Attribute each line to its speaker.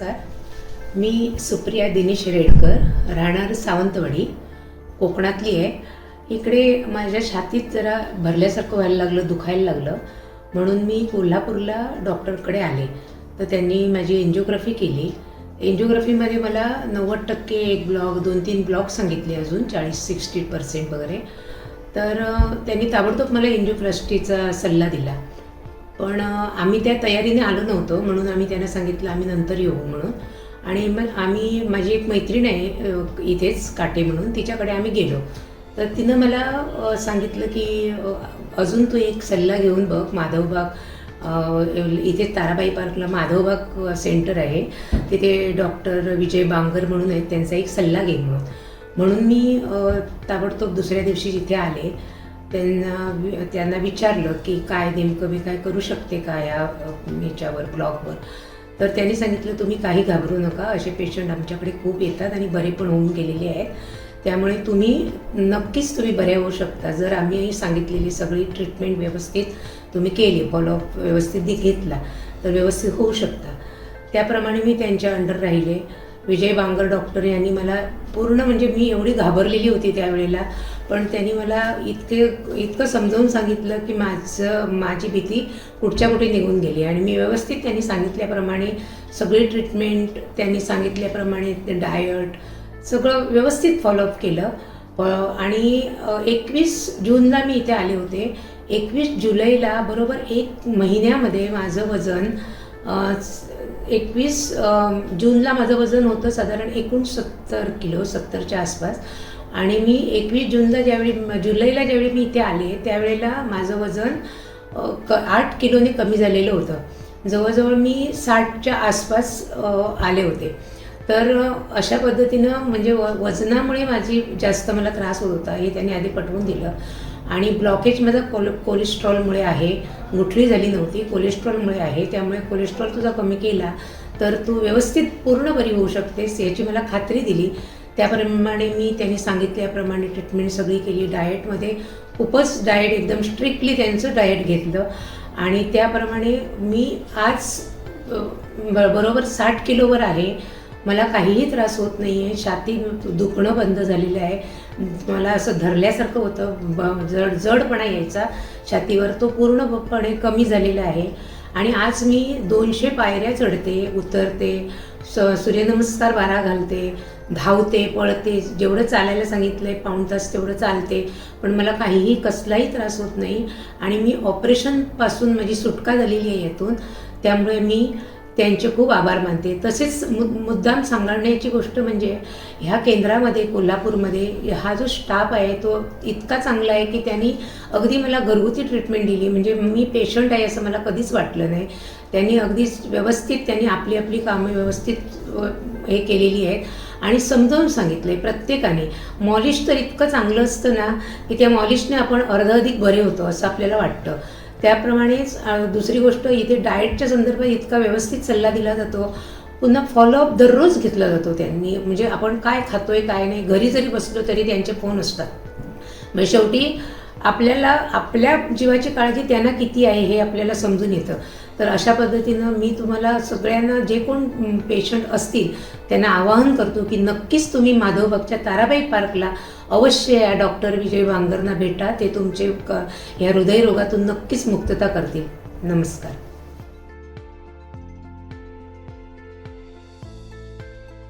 Speaker 1: नमस्कार. मी सुप्रिया दिनेश रेडकर राहणार सावंतवाडी कोकणातली आहे. इकडे माझ्या छातीत जरा भरल्यासारखं व्हायला लागलं दुखायला लागलं. म्हणून मी कोल्हापूरला डॉक्टरकडे आले. तर त्यांनी माझी एन्जिओग्राफी केली. एन्जिओग्राफीमध्ये मला नव्वद टक्के एक ब्लॉक दोन तीन ब्लॉक सांगितले अजून चाळीस सिक्स्टी पर्सेंट वगैरे. तर त्यांनी ताबडतोब मला एन्जिओप्लास्टीचा सल्ला दिला. पण आम्ही त्या तयारीने आलो नव्हतो म्हणून आम्ही त्यांना सांगितलं आम्ही नंतर येऊ म्हणून. आणि मग आम्ही माझी एक मैत्रीण आहे इथेच काटे म्हणून तिच्याकडे आम्ही गेलो. तर तिनं मला सांगितलं की अजून तू एक सल्ला घेऊन बघ माधवबाग इथे ताराबाई पार्कला माधवबाग सेंटर आहे. तिथे डॉक्टर विजय बांगर म्हणून आहेत त्यांचा एक सल्ला घे म्हणून. म्हणून मी ताबडतोब दुसऱ्या दिवशी जिथे आले त्यांना त्यांना विचारलं की काय नेमकं मी काय करू शकते का या ह्याच्यावर याच्यावर ब्लॉगवर? तर त्यांनी सांगितलं तुम्ही काही घाबरू नका. असे पेशंट आमच्याकडे खूप येतात आणि बरे पण होऊन गेलेले आहेत. त्यामुळे तुम्ही नक्कीच तुम्ही बरे होऊ शकता. जर आम्ही सांगितलेली सगळी ट्रीटमेंट व्यवस्थित तुम्ही केली फॉलोअप व्यवस्थित घेतला तर व्यवस्थित होऊ शकता. त्याप्रमाणे मी त्यांच्या अंडर राहिले. विजय बांगर डॉक्टर यांनी मला पूर्ण म्हणजे मी एवढी घाबरलेली होती त्यावेळेला पण त्यांनी मला इतके इतकं समजावून सांगितलं की माझं माझी भीती कुठच्या कुठे निघून गेली. आणि मी व्यवस्थित त्यांनी सांगितल्याप्रमाणे सगळी ट्रीटमेंट त्यांनी सांगितल्याप्रमाणे ते डायट सगळं व्यवस्थित फॉलोअप केलं. आणि एकवीस जूनला मी इथे आले होते. एकवीस जुलैला बरोबर एक महिन्यामध्ये माझं वजन एकवीस जूनला माझं वजन होतं साधारण एकोणसत्तर किलो सत्तरच्या आसपास. आणि मी एकवीस जूनला ज्यावेळी जुलैला ज्यावेळी मी इथे आले त्यावेळेला माझं वजन क आठ किलोने कमी झालेलं होतं. जवळजवळ मी साठच्या आसपास आले होते. तर अशा पद्धतीनं म्हणजे व वजनामुळे माझी जास्त मला त्रास होत होता हे त्यांनी आधी पटवून दिलं. आणि ब्लॉकेज माझा कोल कोलेस्ट्रॉलमुळे आहे. गुठळी झाली नव्हती. कोलेस्ट्रॉलमुळे आहे. त्यामुळे कोलेस्ट्रॉल तुझा कमी केला तर तू व्यवस्थित पूर्ण बरी होऊ शकतेस याची मला खात्री दिली. त्याप्रमाणे मी त्यांनी सांगितल्याप्रमाणे ट्रीटमेंट सगळी केली. डाएटमध्ये खूपच डाएट एकदम स्ट्रिक्टली त्यांचं डाएट घेतलं. आणि त्याप्रमाणे मी आज ब- बरोबर साठ किलोवर आहे. मला काहीही त्रास होत नाही आहे छाती दुखणं बंद झालेलं आहे. मला असं धरल्यासारखं होतं. ब जड जडपणा यायचा. छातीवर तो पूर्णपणे कमी झालेला आहे. आणि आज मी दोनशे पायऱ्या चढते उतरते स सूर्यनमस्कार बारा घालते धावते पळते जेवढं चालायला सांगितलं आहे पाऊण तास तेवढं चालते. पण मला काहीही कसलाही त्रास होत नाही. आणि मी ऑपरेशनपासून माझी सुटका झालेली आहे यातून. त्यामुळे मी त्यांचे खूप आभार मानते. तसेच मु मुद्दाम सांगण्याची गोष्ट म्हणजे ह्या केंद्रामध्ये कोल्हापूरमध्ये हा जो स्टाफ आहे तो इतका चांगला आहे की त्यांनी अगदी मला घरगुती ट्रीटमेंट दिली. म्हणजे मी पेशंट आहे असं मला कधीच वाटलं नाही. त्यांनी अगदीच व्यवस्थित त्यांनी आपली आपली कामं व्यवस्थित हे केलेली आहेत. आणि समजावून सांगितलं आहे प्रत्येकाने. मॉलिश तर इतकं चांगलं असतं ना की त्या मॉलिशने आपण अर्ध अधिक बरे होतो असं आपल्याला वाटतं. त्याप्रमाणेच दुसरी गोष्ट इथे डाएटच्या संदर्भात इतका व्यवस्थित सल्ला दिला जातो. पुन्हा फॉलोअप दररोज घेतला जातो त्यांनी. म्हणजे आपण काय खातोय काय नाही घरी जरी बसलो तरी त्यांचे फोन असतात. मग शेवटी आपल्याला आपल्या जीवाची काळजी त्यांना किती आहे हे आपल्याला समजून येतं. तर अशा पद्धतीनं मी तुम्हाला सगळ्यांना जे कोण पेशंट असतील त्यांना आवाहन करतो की नक्कीच तुम्ही माधवबागच्या ताराबाई पार्कला अवश्य या डॉक्टर विजय वांगरना भेटा. ते तुमचे क ह्या हृदयरोगातून नक्कीच मुक्तता करतील. नमस्कार.